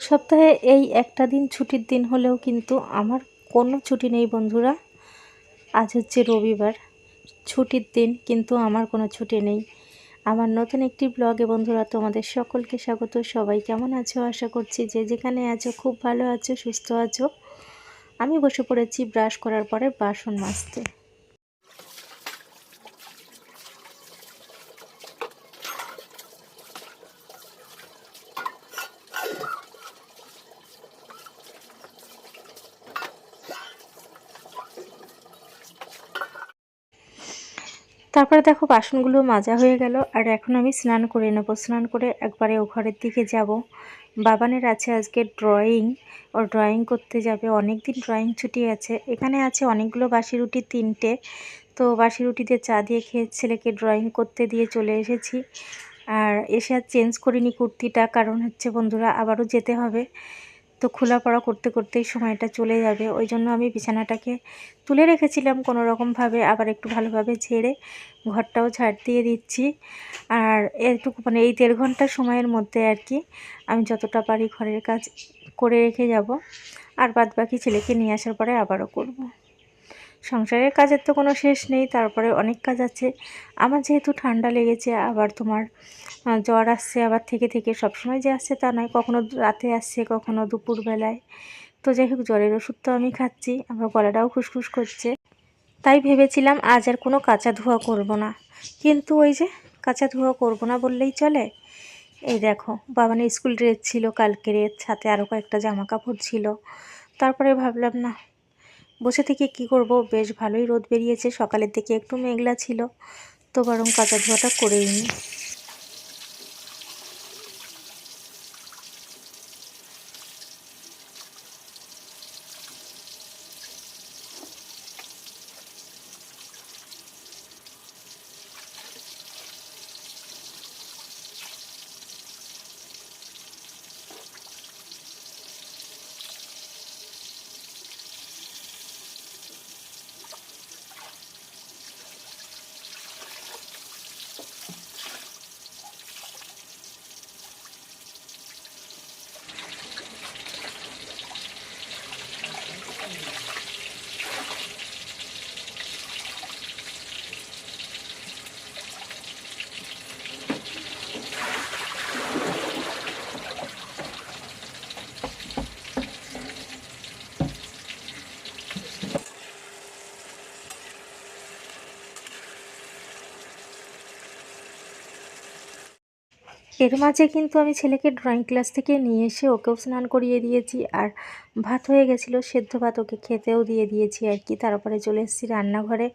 সপ্তাহে এই একটা দিন ছুটির দিন হলেও কিন্তু আমার কোনো ছুটি নেই বন্ধুরা। আজ হচ্ছে রবিবার। ছুটির দিন কিন্তু আমার কোনো ছুটি নেই। আমার নতুন একটি ব্লগে বন্ধুরা তোমাদের সকলকে স্বাগত। সবাই কেমন আছো? আশা করছি যে যেখানে আছো, খুব ভালো আছো, সুস্থ আছো। আমি বসে পড়েছি ব্রাশ করার পরে বাসন মাজতে। তারপরে দেখো বাসনগুলো মাজা হয়ে গেল, আর এখন আমি স্নান করে নেব। স্নান করে একবারে ও ঘরের দিকে যাব। বাবানের আছে আজকে ড্রয়িং ও ড্রয়িং করতে যাবে। অনেক দিন ড্রয়িং ছুটি আছে। এখানে আছে অনেকগুলো বাসি রুটি তিনটে। তো বাসি রুটিতে চা দিয়ে খেয়ে ছেলেকে ড্রয়িং করতে দিয়ে চলে এসেছি। আর এসে আর চেঞ্জ করিনি কুর্তিটা, কারণ হচ্ছে বন্ধুরা আবারও যেতে হবে। তো খোলা পড়া করতে করতেই সময়টা চলে যাবে। ওই জন্য আমি বিছানাটাকে তুলে রেখেছিলাম কোনো রকমভাবে আবার একটু ভালোভাবে ঝেড়ে ঘরটাও ঝাড় দিয়ে দিচ্ছি। আর এটুকু মানে এই দেড় ঘণ্টা সময়ের মধ্যে আর কি আমি যতটা পারি ঘরের কাজ করে রেখে যাব। আর বাদ বাকি ছেলেকে নিয়ে আসার পরে আবারও করব। সংসারের কাজের তো কোনো শেষ নেই, তারপরে অনেক কাজ আছে। আমার যেহেতু ঠান্ডা লেগেছে, আবার তোমার জ্বর আসছে, আবার থেকে থেকে সবসময় যে আসছে তা নয়, কখনো রাতে আসছে, কখনো দুপুরবেলায়। তো যাই হোক, জ্বরের ওষুধ তো আমি খাচ্ছি, আমার গলাটাও খুসখুস করছে। তাই ভেবেছিলাম আজ আর কোনো কাঁচা ধোয়া করব না। কিন্তু ওই যে কাঁচা ধোয়া করব না বললেই চলে। এই দেখো, বাবানের স্কুল ড্রেস ছিল, কালকের সাথে আরও কয়েকটা জামা কাপড় ছিল। তারপরে ভাবলাম, না বসে থেকে কি করব? বেশ ভালোই রোদ বেরিয়েছে। সকালের দিকে একটু মেঘলা ছিল। তো বরং কাঁচা ধোয়াটা করেই নিই এর মাঝে কিন্তু আমি ছেলেকে ড্রয়িং ক্লাস থেকে নিয়ে এসে ওকেও স্নান করিয়ে দিয়েছি আর ভাত হয়ে গেছিল, সেদ্ধ ভাত ওকে খেতেও দিয়ে দিয়েছি আর কি। তারপরে চলে এসেছি রান্নাঘরে।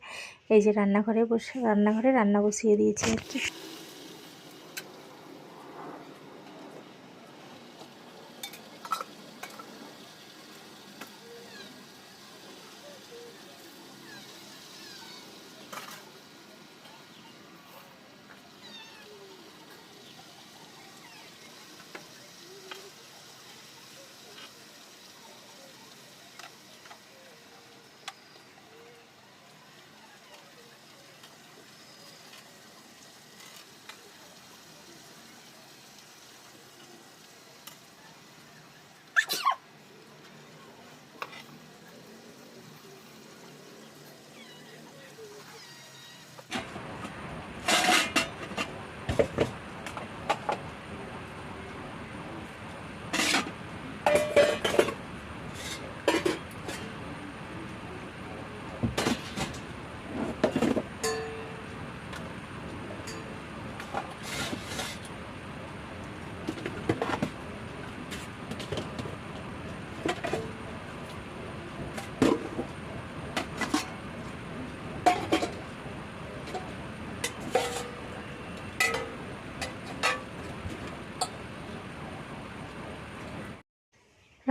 এই যে রান্নাঘরে বসে, রান্নাঘরে রান্না বসিয়ে দিয়েছি আর কি।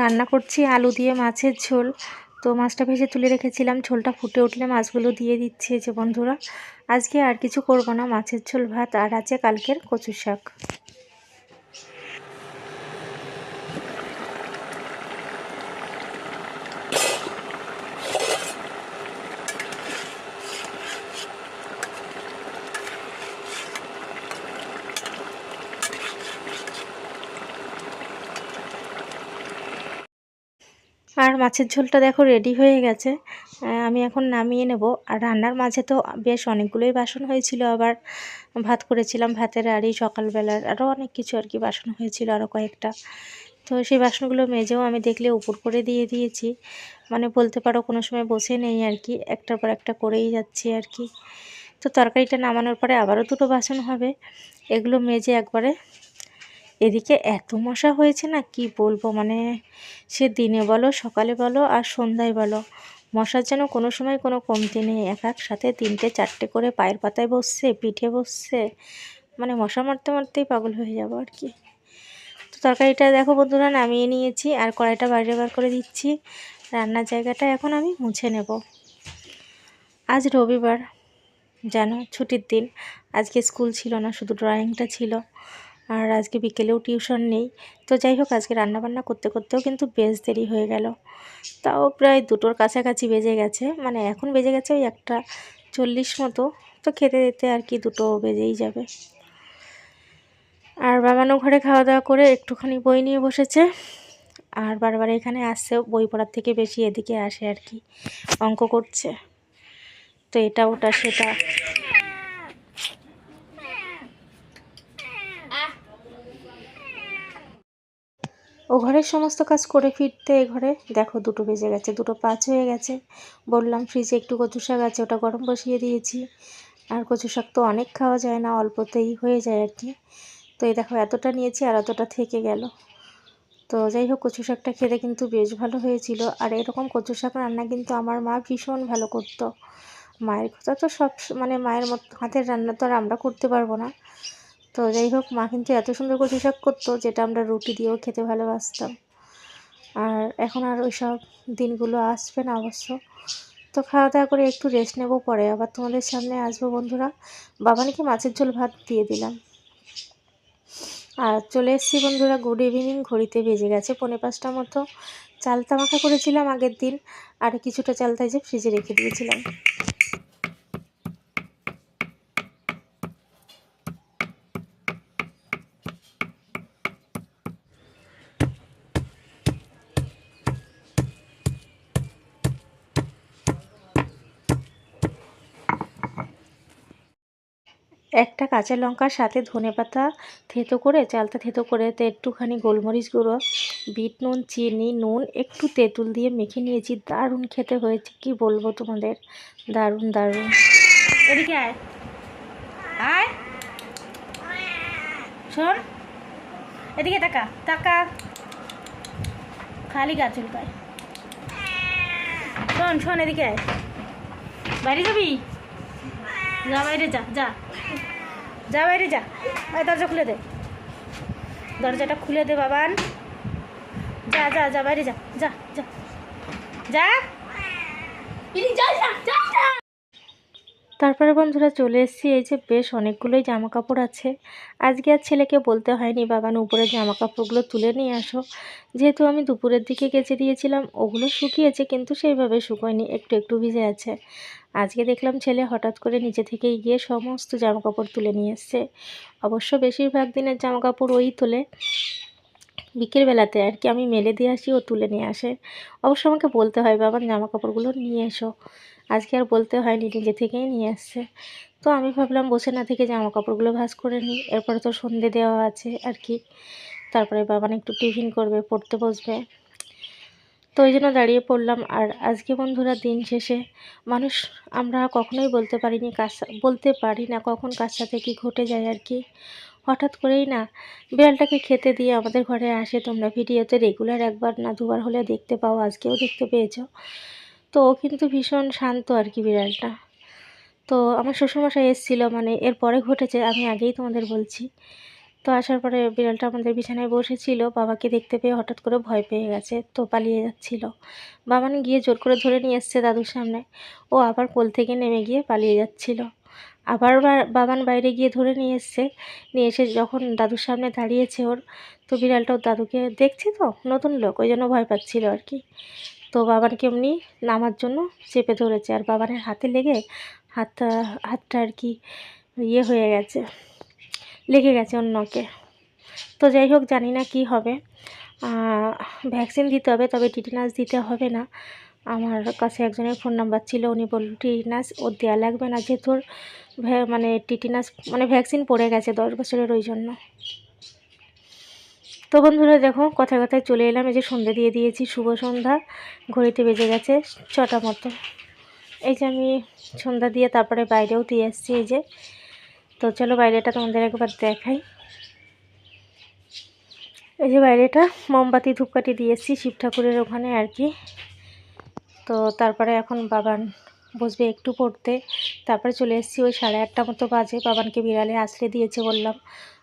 রান্না করছি আলু দিয়ে মাছের ঝোল। তো মাছটা ভেজে তুলে রেখেছিলাম, ঝোলটা ফুটে উঠলে মাছগুলো দিয়ে দিচ্ছি যে বন্ধুরা। আজকে আর কিছু করব না, মাছের ঝোল, ভাত আর আছে কালকের কচু শাক। আর মাছের ঝোলটা দেখো রেডি হয়ে গেছে। আমি এখন নামিয়ে নেব। আর রান্নার মাঝে তো বেশ অনেকগুলোই বাসন হয়েছিল। আবার ভাত করেছিলাম ভাতের আড়ি, সকালবেলার আরও অনেক কিছু আর কি বাসন হয়েছিল আরও কয়েকটা। তো সেই বাসনগুলো মেজেও আমি দেখলে উপর করে দিয়ে দিয়েছি। মানে বলতে পারো কোনো সময় বসে নেই আর কি। একটার পর একটা করেই যাচ্ছি আর কি। তো তরকারিটা নামানোর পরে আবারও দুটো বাসন হবে। এগুলো মেজে একবারে এদিকে এত মশা হয়েছে না, কি বলব? মানে সে দিনে বলো, সকালে বলো আর সন্ধ্যায় বলো, মশার যেন কোনো সময় কোনো কমতি নেই। এক এক সাথে তিনটে চারটে করে পায়ের পাতায় বসছে, পিঠে বসছে মানে মশা মারতে মারতেই পাগল হয়ে যাব আর কি। তো তরকারিটা দেখো বন্ধুরা, নামিয়ে নিয়েছি আর কড়াইটা বাইরে বার করে দিচ্ছি। রান্নার জায়গাটা এখন আমি মুছে নেব। আজ রবিবার, জানো, ছুটির দিন। আজকে স্কুল ছিল না, শুধু ড্রয়িংটা ছিল। আর আজকে বিকেলেও টিউশন নেই। তো যাই হোক, আজকে রান্নাবান্না করতে করতেও কিন্তু বেশ দেরি হয়ে গেল। তাও প্রায় দুটোর কাছাকাছি বেজে গেছে। মানে এখন বেজে গেছে ওই একটা চল্লিশ মতো। তো খেতে দিতে আর কি দুটো বেজেই যাবে। আর বাবানও ঘরে খাওয়া দাওয়া করে একটুখানি বই নিয়ে বসেছে। আর বারবার এখানে আসছে, বই পড়ার থেকে বেশি এদিকে আসে আর কি। অঙ্ক করছে। তো এটা ওটা, সেটা ও ঘরের সমস্ত কাজ করে ফিরতে এ ঘরে। দেখো, দুটো বেজে গেছে, দুটো পাঁচ হয়ে গেছে। বললাম, ফ্রিজে একটু কচু শাক আছে, ওটা গরম বসিয়ে দিয়েছি। আর কচু শাক তো অনেক খাওয়া যায় না, অল্পতেই হয়ে যায় আর কি। তো এই দেখো, এতটা নিয়েছি আর এতটা থেকে গেল। তো যাই হোক, কচু শাকটা খেতে কিন্তু বেশ ভালো হয়েছিল। আর এরকম কচু শাক রান্না কিন্তু আমার মা ভীষণ ভালো করতো। মায়ের কথা তো সব মানে মায়ের মতো, হাতের রান্না তো আর আমরা করতে পারব না। তো যাই হোক, মা কিন্তু এত সুন্দর কচু শাক করতো যেটা আমরা রুটি দিয়েও খেতে ভালোবাসতাম। আর এখন আর ওই সব দিনগুলো আসবে না অবশ্য। তো খাওয়া দাওয়া করে একটু রেস্ট নেব পরে। আবার তোমাদের সামনে আসব বন্ধুরা। বাবানিকে মাছের ঝোল ভাত দিয়ে দিলাম। আর চলে এসেছি বন্ধুরা গুড ইভিনিং ঘড়িতে বেজে গেছে পৌনে পাঁচটা মতো। চালতা মাখা করেছিলাম আগের দিন। আর কিছুটা চালতা যে ফ্রিজে রেখে দিয়েছিলাম। একটা কাঁচা লঙ্কার সাথে ধনেপাতা থেতো করে চালটা থেতো করে, তে একটুখানি গোলমরিচ গুঁড়ো, বিট নুন, চিনি, নুন, একটু তেঁতুল দিয়ে মেখে নিয়েছি। দারুণ খেতে হয়েছে, কি বলব তোমাদের? দারুণ দারুণ। এদিকে আয়। আয়। শোন। এদিকে তাকা তাকা। খালি গা চুলকায়। শোন শোন, এদিকে আয়। বাইরে যাবি? যা বাইরে যা যা। যা বাইরে যা। আয় দরজা খুলে দে। দরজাটা খুলে দে, বাবান। যা যা যা, বাইরে যা যা যা। যা। তারপরে বন্ধুরা চলে এসেছি। এই যে বেশ অনেকগুলোই জামা কাপড় আছে। আজকে আর ছেলেকে বলতে হয়নি বাবান উপরে জামা কাপড়গুলো তুলে নিয়ে আসো। যেহেতু আমি দুপুরের দিকে কেচে দিয়েছিলাম, ওগুলো শুকিয়েছে, কিন্তু সেইভাবে শুকোয়নি। একটু একটু ভিজে আছে। আজকে দেখলাম ছেলে হঠাৎ করে নিচে থেকেই গিয়ে সমস্ত জামা কাপড় তুলে নিয়ে এসছে। অবশ্য বেশিরভাগ দিনের জামা কাপড় ওই তোলে। বিকেলবেলাতে আর কি আমি মেলে দিয়ে আসি, ও তুলে নিয়ে আসে। অবশ্য আমাকে বলতে হয় বাবার জামা কাপড়গুলো নিয়ে এসো। আজকে আর বলতে হয়নি, নিজে থেকেই নিয়ে আসছে তো আমি ভাবলাম, বসে না থেকে জামা কাপড়গুলো ভাঁজ করে নিই। এরপরে তো সন্ধে দেওয়া আছে আর কি। তারপরে বাবান একটু টিফিন করবে, পড়তে বসবে। তো ওই জন্য দাঁড়িয়ে পড়লাম। আর আজকে বন্ধুরা দিন শেষে মানুষ আমরা কখনোই বলতে পারিনি সা- বলতে পারি না কখন কার সাথে কী ঘটে যায় আর কি। হঠাৎ করেই না বিড়ালটাকে খেতে দিয়ে আমাদের ঘরে আসে। তোমরা ভিডিওতে রেগুলার একবার না দুবার হলে দেখতে পাও, আজকেও দেখতে পেয়েছ। তো ও কিন্তু ভীষণ শান্ত আর কি বিড়ালটা। তো আমার শ্বশুরমশাই এসেছিল মানে এরপরে ঘটেছে, আমি আগেই তোমাদের বলছি। তো আসার পরে বিড়ালটা আমাদের বিছানায় বসেছিল। বাবাকে দেখতে পেয়ে হঠাৎ করে ভয় পেয়ে গেছে, তো পালিয়ে যাচ্ছিল। বাবান গিয়ে জোর করে ধরে নিয়ে এসছে দাদুর সামনে। ও আবার কোল থেকে নেমে গিয়ে পালিয়ে যাচ্ছিল। আবার বাবান বাইরে গিয়ে ধরে নিয়ে এসছে। নিয়ে এসে যখন দাদুর সামনে দাঁড়িয়েছে ওর, তো বিড়ালটা ওর দাদুকে দেখছে তো, নতুন লোক, ওই জন্য ভয় পাচ্ছিল আর কি। তো বাবানকে এমনি নামার জন্য চেপে ধরেছে। আর বাবানের হাতে লেগে হাতটা হাতটা আর কি ইয়ে হয়ে গেছে। লেগে গেছে অন্যকে। তো যাই হোক, জানি না কি হবে। ভ্যাকসিন দিতে হবে, তবে টিটেনাস দিতে হবে না। আমার কাছে একজনের ফোন নাম্বার ছিল, উনি বলল টিটিনাস ওর দেওয়া লাগবে না যেহেতু মানে টিটেনাস মানে ভ্যাকসিন পড়ে গেছে দশ বছরের ওই জন্য। তো বন্ধুরা, দেখো, কথায় কথায় চলে এলাম। এই যে সন্ধ্যা দিয়ে দিয়েছি, শুভ সন্ধ্যা। ঘড়িতে বেজে গেছে ছটা মতো। এই যে আমি সন্ধ্যা দিয়ে তারপরে বাইরেও দিয়ে এসেছি, এই যে তো চলো বাইরেটা তোমাদের একবার দেখাই। এই যে বাইরেটা মোমবাতি ধূপকাঠি দিয়ে এসেছি শিব ঠাকুরের ওখানে আর কি। তো তারপরে এখন বাবান বসবে একটু পড়তে। তারপরে চলে এসেছি ওই সাড়ে আটটা মতো বাজে। বাবানকে বিড়ালে আশ্রে দিয়েছে বললাম।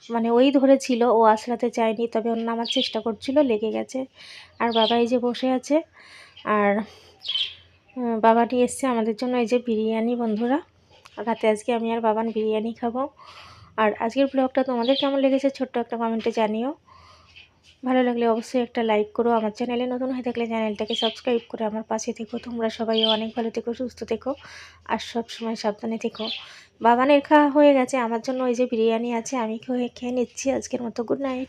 মানে ওই ধরেছিল ও আশ্রাতে চায়নি তবে ওর নামার চেষ্টা করছিল লেগে গেছে। আর বাবা এই যে বসে আছে আর উম, বাবা নিয়ে এসছে আমাদের জন্য এই যে বিরিয়ানি বন্ধুরা। রাতে আজকে আমি আর বাবান বিরিয়ানি খাব। আর আজকের ব্লগটা তোমাদের কেমন লেগেছে ছোট্ট একটা কমেন্টে জানিও। ভালো লাগলে অবশ্যই একটা লাইক করো। আমার চ্যানেলে নতুন হয়ে থাকলে চ্যানেলটাকে সাবস্ক্রাইব করে আমার পাশে থেকো। তোমরা সবাই অনেক ভালো থেকো, সুস্থ থেকো আর সব সময় সাবধানে থেকো। বাবানের খাওয়া হয়ে গেছে। আমার জন্য ওই যে বিরিয়ানি আছে, আমি খেয়ে খেয়ে নিচ্ছি। আজকের মতো গুড নাইট